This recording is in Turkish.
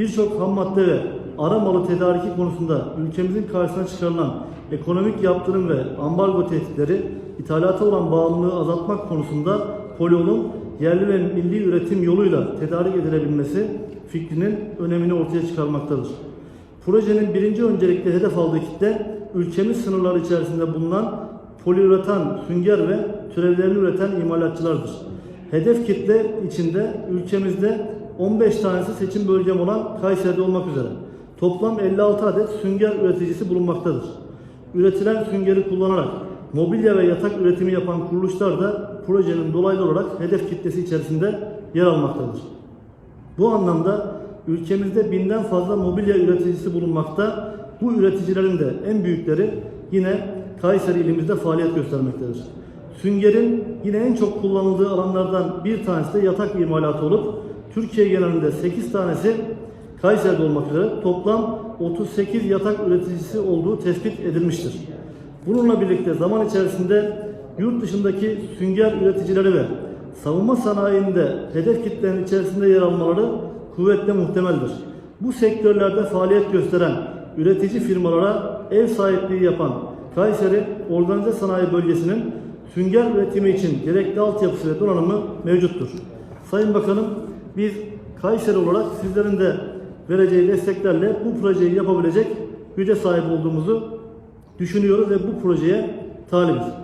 birçok ham madde ve ara malı tedariki konusunda ülkemizin karşısına çıkarılan ekonomik yaptırım ve ambargo tehditleri ithalata olan bağımlılığı azaltmak konusunda poliolun yerli ve milli üretim yoluyla tedarik edilebilmesi fikrinin önemini ortaya çıkarmaktadır. Projenin birinci öncelikle hedef aldığı kitle ülkemiz sınırları içerisinde bulunan poliüretan, sünger ve türevlerini üreten imalatçılardır. Hedef kitle içinde ülkemizde 15 tanesi seçim bölgem olan Kayseri'de olmak üzere toplam 56 adet sünger üreticisi bulunmaktadır. Üretilen süngeri kullanarak mobilya ve yatak üretimi yapan kuruluşlar da projenin dolaylı olarak hedef kitlesi içerisinde yer almaktadır. Bu anlamda ülkemizde binden fazla mobilya üreticisi bulunmakta. Bu üreticilerin de en büyükleri yine Kayseri ilimizde faaliyet göstermektedir. Süngerin yine en çok kullanıldığı alanlardan bir tanesi de yatak imalatı olup Türkiye genelinde 8 tanesi Kayseri'de olmak üzere toplam 38 yatak üreticisi olduğu tespit edilmiştir. Bununla birlikte zaman içerisinde yurt dışındaki sünger üreticileri ve savunma sanayinde hedef kitlenin içerisinde yer almaları kuvvetle muhtemeldir. Bu sektörlerde faaliyet gösteren üretici firmalara ev sahipliği yapan Kayseri Organize Sanayi Bölgesi'nin sünger üretimi için gerekli altyapısı ve donanımı mevcuttur. Sayın Bakanım biz Kayseri olarak sizlerin de vereceği desteklerle bu projeyi yapabilecek güce sahip olduğumuzu düşünüyoruz ve bu projeye talibiz.